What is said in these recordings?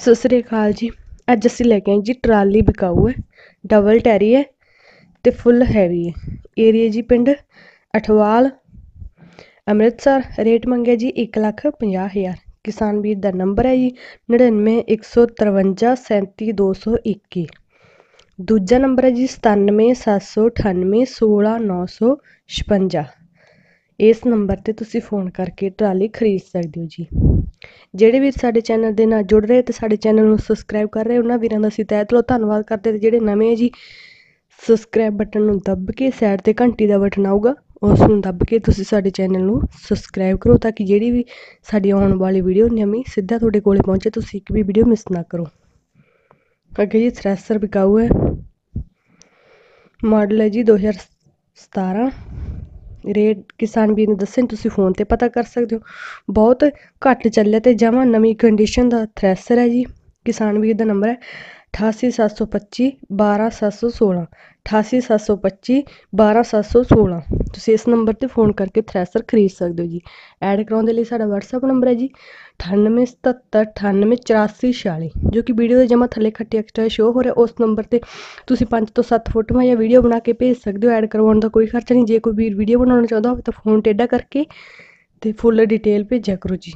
ਸਤਿ ਸ੍ਰੀ ਅਕਾਲ ਜੀ। ਅੱਜ ਅਸੀਂ ਲੈ ਕੇ ਆਏ ਜੀ ਟਰਾਲੀ ਬਿਕਾਊ ਹੈ। ਡਬਲ ਟੈਰੀ ਹੈ ਤੇ ਫੁੱਲ ਹੈਵੀ ਹੈ। ਏਰੀਆ ਜੀ ਪਿੰਡ ਅਠਵਾਲ, ਅੰਮ੍ਰਿਤਸਰ। ਰੇਟ ਮੰਗਿਆ ਜੀ 1 ਲੱਖ 50 ਹਜ਼ਾਰ। ਕਿਸਾਨ ਵੀਰ ਦਾ ਨੰਬਰ ਹੈ ਜੀ 9915537221 ਦੂਜਾ ਨੰਬਰ ਹੈ ਜੀ 9778916956 ਇਸ ਨੰਬਰ ਤੇ ਤੁਸੀਂ ਫੋਨ ਕਰਕੇ ਟਰਾਲੀ ਖਰੀਦ ਸਕਦੇ ਹੋ ਜੀ। ਜਿਹੜੇ ਵੀਰ ਸਾਡੇ ਚੈਨਲ ਦੇ ਨਾਲ ਜੁੜ ਰਹੇ ਤੇ ਸਾਡੇ ਚੈਨਲ ਨੂੰ ਸਬਸਕ੍ਰਾਈਬ ਕਰ ਰਹੇ, ਉਹਨਾਂ ਵੀਰਾਂ ਦਾ ਅਸੀਂ ਤਹਿ ਦਿਲੋਂ ਧੰਨਵਾਦ ਕਰਦੇ ਤੇ ਜਿਹੜੇ ਨਵੇਂ ਜੀ ਸਬਸਕ੍ਰਾਈਬ ਬਟਨ ਨੂੰ ਦੱਬ ਕੇ ਸਾਈਡ ਤੇ ਘੰਟੀ ਦਾ ਬਟਨ ਆਊਗਾ, ਉਸ ਨੂੰ ਦੱਬ ਕੇ ਤੁਸੀਂ ਸਾਡੇ ਚੈਨਲ ਨੂੰ ਸਬਸਕ੍ਰਾਈਬ ਕਰੋ ਤਾਂ ਕਿ ਜਿਹੜੀ ਵੀ ਸਾਡੀ ਆਉਣ ਵਾਲੀ ਵੀਡੀਓ ਨਵੀਂ ਸਿੱਧਾ ਤੁਹਾਡੇ ਕੋਲੇ ਪਹੁੰਚੇ, ਤੁਸੀਂ ਇੱਕ ਵੀ ਵੀਡੀਓ ਮਿਸ ਨਾ ਕਰੋ। ਅੱਗੇ ਜੀ ਥ੍ਰੈਸਰ ਵਿਕਾਊ ਹੈ। ਮਾਡਲ ਹੈ ਜੀ 2017 ਰੇਟ ਕਿਸਾਨ ਵੀਰ ਨੇ ਦੱਸੇ ਤੁਸੀਂ ਫੋਨ ਤੇ ਪਤਾ ਕਰ ਸਕਦੇ ਹੋ। ਬਹੁਤ ਘੱਟ ਚੱਲਿਆ ਅਤੇ ਜਮਾਂ ਨਵੀਂ ਕੰਡੀਸ਼ਨ ਦਾ ਥ੍ਰੈਸਰ ਹੈ ਜੀ। ਕਿਸਾਨ ਵੀਰ ਦਾ ਨੰਬਰ ਹੈ। 88725 12716 88725 12716 ਤੁਸੀਂ ਇਸ ਨੰਬਰ ਤੇ ਫੋਨ ਕਰਕੇ ਥ੍ਰੈਸਰ ਖਰੀਦ ਸਕਦੇ ਹੋ ਜੀ। ਐਡ ਕਰਾਉਣ ਦੇ ਲਈ ਸਾਡਾ ਵਟਸਐਪ ਨੰਬਰ ਹੈ ਜੀ 9877988446 ਜੋ ਕਿ ਵੀਡੀਓ ਦੇ ਜਮਾ ਥੱਲੇ ਖੱਟੀ ਐਕਸਟਰਾ ਸ਼ੋ ਹੋ ਰਿਹਾ, ਉਸ ਨੰਬਰ ਤੇ ਤੁਸੀਂ ਪੰਜ ਤੋਂ ਸੱਤ ਫੋਟੋਆਂ ਜਾਂ ਵੀਡੀਓ ਬਣਾ ਕੇ ਭੇਜ ਸਕਦੇ ਹੋ। ਐਡ ਕਰਵਾਉਣ ਦਾ ਕੋਈ ਖਰਚਾ ਨਹੀਂ। ਜੇ ਕੋਈ ਵੀਰ ਵੀਡੀਓ ਬਣਾਉਣਾ ਚਾਹੁੰਦਾ ਹੋਵੇ ਤਾਂ ਫੋਨ ਟੇਢਾ ਕਰਕੇ ਅਤੇ ਫੁੱਲ ਡਿਟੇਲ ਭੇਜਿਆ ਕਰੋ ਜੀ।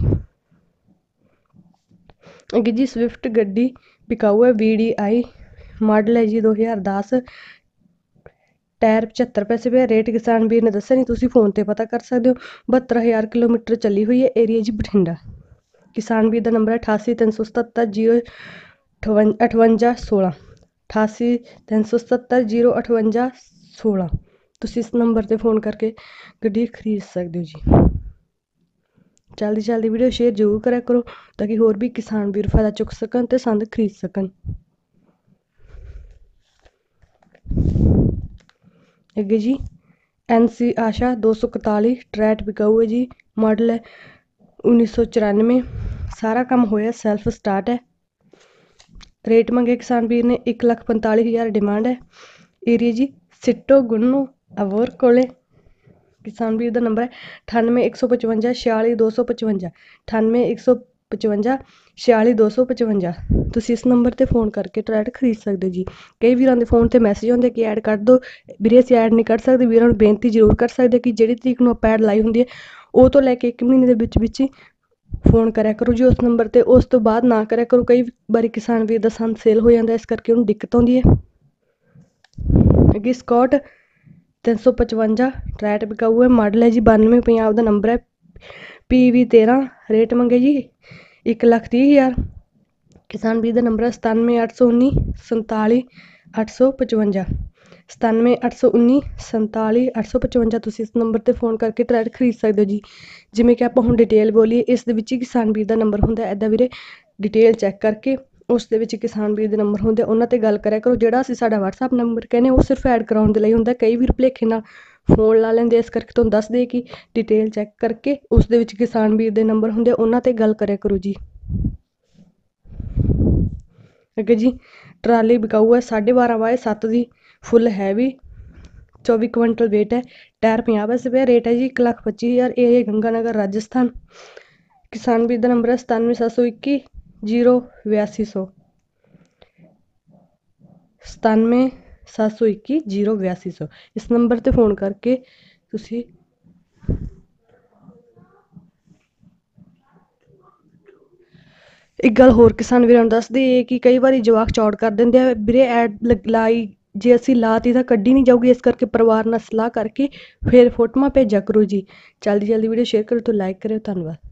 ਅੱਗੇ ਜੀ ਸਵਿਫਟ ਗੱਡੀ ਬਿਕਾਊ ਹੈ ਵੀ ਡੀ ਆਈ ਮਾਡਲ ਹੈ ਜੀ 2010 ਟਾਇਰ 75 ਪੈਸੇ ਪਿਆ, ਰੇਟ ਕਿਸਾਨ ਵੀਰ ਨੇ ਦੱਸਿਆ ਨਹੀਂ ਤੁਸੀਂ ਫੋਨ ਤੇ ਪਤਾ ਕਰ ਸਕਦੇ ਹੋ, ਬਹੱਤਰ ਹਜ਼ਾਰ ਕਿਲੋਮੀਟਰ ਚੱਲੀ ਹੋਈ ਹੈ ਏਰੀਆ ਜੀ ਬਠਿੰਡਾ। ਕਿਸਾਨ ਵੀਰ ਦਾ ਨੰਬਰ ਹੈ ਅਠਾਸੀ ਤਿੰਨ ਸੌ ਸਤੱਤਰ ਜੀਰੋ ਅਠਵੰ ਅਠਵੰਜਾ ਸੋਲ੍ਹਾਂ ਅਠਾਸੀ ਤਿੰਨ ਸੌ ਸਤੱਤਰ ਜੀਰੋ ਅਠਵੰਜਾ ਸੋਲ੍ਹਾਂ ਤੁਸੀਂ ਇਸ ਨੰਬਰ ਤੇ ਫੋਨ ਕਰਕੇ ਗੱਡੀ ਖਰੀਦ ਸਕਦੇ ਹੋ ਜੀ। ਜਲਦੀ ਜਲਦੀ ਵੀਡੀਓ ਸ਼ੇਅਰ ਜ਼ਰੂਰ ਕਰਿਆ ਕਰੋ ਤਾਂ ਕਿ ਹੋਰ ਵੀ ਕਿਸਾਨ ਵੀਰ ਫਾਇਦਾ ਚੁੱਕ ਸਕਣ ਤੇ ਸੰਦ ਖਰੀਦ ਸਕਣ। ਅੱਗੇ ਜੀ ਐਨਸੀ ਆਸ਼ਾ 241 ਟਰੈਟ ਬਿਕਾਊ ਹੈ ਜੀ ਮਾਡਲ ਹੈ 1994 ਸਾਰਾ ਕੰਮ ਹੋਇਆ ਸੈਲਫ ਸਟਾਰਟ ਹੈ। ਰੇਟ ਮੰਗੇ ਕਿਸਾਨ ਵੀਰ ਨੇ 145000 ਡਿਮਾਂਡ ਹੈ। ਏਰੀਆ ਜੀ, ਸਿੱਟੋ, ਗੁੰਨੂ, ਅਵਰ ਕੋਲੇ। ਕਿਸਾਨ ਵੀਰ ਦਾ ਨੰਬਰ ਹੈ 9815546255 9815546255 46255 ਤੁਸੀਂ ਇਸ ਨੰਬਰ ਤੇ ਫੋਨ ਕਰਕੇ ਟਰੈਟ ਖਰੀਦ ਸਕਦੇ ਹੋ ਜੀ। ਕਈ ਵੀਰਾਂ ਦੇ ਫੋਨ ਤੇ ਮੈਸੇਜ ਆਉਂਦੇ ਕਿ ਐਡ ਕਰ ਦਿਓ। ਵੀਰੇ, ਅਸੀਂ ਐਡ ਨਹੀਂ ਕਰ ਸਕਦੇ। ਵੀਰਾਂ ਨੂੰ ਬੇਨਤੀ ਜ਼ਰੂਰ ਕਰ ਸਕਦੇ ਕਿ ਜਿਹੜੀ ਤਰੀਕ ਨੂੰ ਆਪਾਂ ਐਡ ਲਾਈ ਹੁੰਦੀ ਹੈ, ਉਹ ਤੋਂ ਲੈ ਕੇ 1 ਮਹੀਨੇ ਦੇ ਵਿੱਚ ਵਿੱਚ ਹੀ ਫੋਨ ਕਰਿਆ ਕਰੋ ਜੀ ਉਸ ਨੰਬਰ ਤੇ। ਉਸ ਤੋਂ ਬਾਅਦ ਨਾ ਕਰਿਆ ਕਰੋ। ਕਈ ਵਾਰੀ ਕਿਸਾਨ ਵੀਰ ਦਾ ਸੰਦ ਸੇਲ ਹੋ ਜਾਂਦਾ ਇਸ ਕਰਕੇ ਉਹਨੂੰ ਦਿੱਕਤ ਆਉਂਦੀ ਹੈ। ਅੱਗੇ ਸਕਾਟ 355 ਟਰੈਟ ਬਿਕਾਊ ਹੈ ਮਾਡਲ ਹੈ ਜੀ 92 ਪੰਜਾਬ ਦਾ ਨੰਬਰ ਹੈ। ਪੀ ਵੀ ਤੇਰ੍ਹਾਂ ਰੇਟ ਮੰਗੇ ਜੀ ਇੱਕ ਲੱਖ ਤੀਹ ਹਜ਼ਾਰ। ਕਿਸਾਨ ਵੀਰ ਦਾ ਨੰਬਰ ਹੈ 97819 47855 97819 47855 ਤੁਸੀਂ ਇਸ ਨੰਬਰ ਤੇ ਫੋਨ ਕਰਕੇ ਟਰੈਟ ਖਰੀਦ ਸਕਦੇ ਹੋ ਜੀ। ਜਿਵੇਂ ਕਿ ਆਪਾਂ ਹੁਣ ਡਿਟੇਲ ਬੋਲੀਏ, ਇਸ ਦੇ ਵਿੱਚ ਹੀ ਕਿਸਾਨ ਵੀਰ ਦਾ ਨੰਬਰ ਹੁੰਦਾ ਐਦਾਂ ਵੀਰੇ, ਡਿਟੇਲ ਚੈੱਕ ਕਰਕੇ ਉਸ ਦੇ ਵਿੱਚ ਕਿਸਾਨ ਵੀਰ ਦੇ ਨੰਬਰ ਹੁੰਦੇ ਉਹਨਾਂ ਤੇ ਗੱਲ ਕਰਿਆ ਕਰੋ, ਜਿਹੜਾ ਅਸੀਂ ਸਾਡਾ WhatsApp ਨੰਬਰ ਕਹਿੰਦੇ ਉਹ ਸਿਰਫ ਐਡ ਕਰਾਉਣ ਦੇ ਲਈ ਹੁੰਦਾ, ਕਈ ਵੀਰ ਭੁਲੇਖੇ ਨਾਲ ਫੋਨ ਲਾ ਲੈਂਦੇ ਇਸ ਕਰਕੇ ਤੁਹਾਨੂੰ ਦੱਸ ਦੇ ਕਿ ਡਿਟੇਲ ਚੈੱਕ ਕਰਕੇ ਉਸ ਦੇ ਵਿੱਚ ਕਿਸਾਨ ਵੀਰ ਦੇ ਨੰਬਰ ਹੁੰਦੇ ਉਹਨਾਂ ਤੇ ਗੱਲ ਕਰਿਆ ਕਰੋ ਜੀ। ਅੱਗੇ ਜੀ, ਟਰਾਲੀ ਬਿਕਾਊ ਹੈ 12.5 ਬਾਏ 7 ਦੀ, ਫੁੱਲ ਹੈਵੀ 24 ਕੁਇੰਟਲ weight ਹੈ, ਟਾਇਰ 50 ਪੈਸੇ ਪਿਆ ਰੇਟ ਹੈ ਜੀ 1 ਲੱਖ 25000 ਏਰੀਆ ਗੰਗਾਨਗਰ ਰਾਜਸਥਾਨ। ਕਿਸਾਨ ਵੀਰ ਦਾ ਨੰਬਰ ਹੈ 97721 08200 ਸਤਾਨਵੇਂ ਸੱਤ ਸੌ ਇੱਕੀ ਜੀਰੋ ਬਿਆਸੀ ਸੌ ਇਸ ਨੰਬਰ 'ਤੇ ਫੋਨ ਕਰਕੇ ਤੁਸੀਂ ਇੱਕ ਗੱਲ ਹੋਰ ਕਿਸਾਨ ਵੀਰਾਂ ਨੂੰ ਦੱਸਦੀ ਹੈ ਕਿ ਕਈ ਵਾਰੀ ਜਵਾਕ ਚੌੜ ਕਰ ਦਿੰਦੇ ਆ ਵੀਰੇ ਐਡ ਲਾਈ ਜੇ ਅਸੀਂ ਲਾਤੀ ਤਾਂ ਕੱਢੀ ਨਹੀਂ ਜਾਊਗੀ ਇਸ ਕਰਕੇ ਪਰਿਵਾਰ ਨਾਲ ਸਲਾਹ ਕਰਕੇ ਫਿਰ ਫੋਟੋਆਂ ਭੇਜਿਆ ਕਰੋ ਜੀ ਜਲਦੀ ਜਲਦੀ ਵੀਡੀਓ ਸ਼ੇਅਰ ਕਰੋ ਤੇ ਲਾਈਕ ਕਰਿਓ ਧੰਨਵਾਦ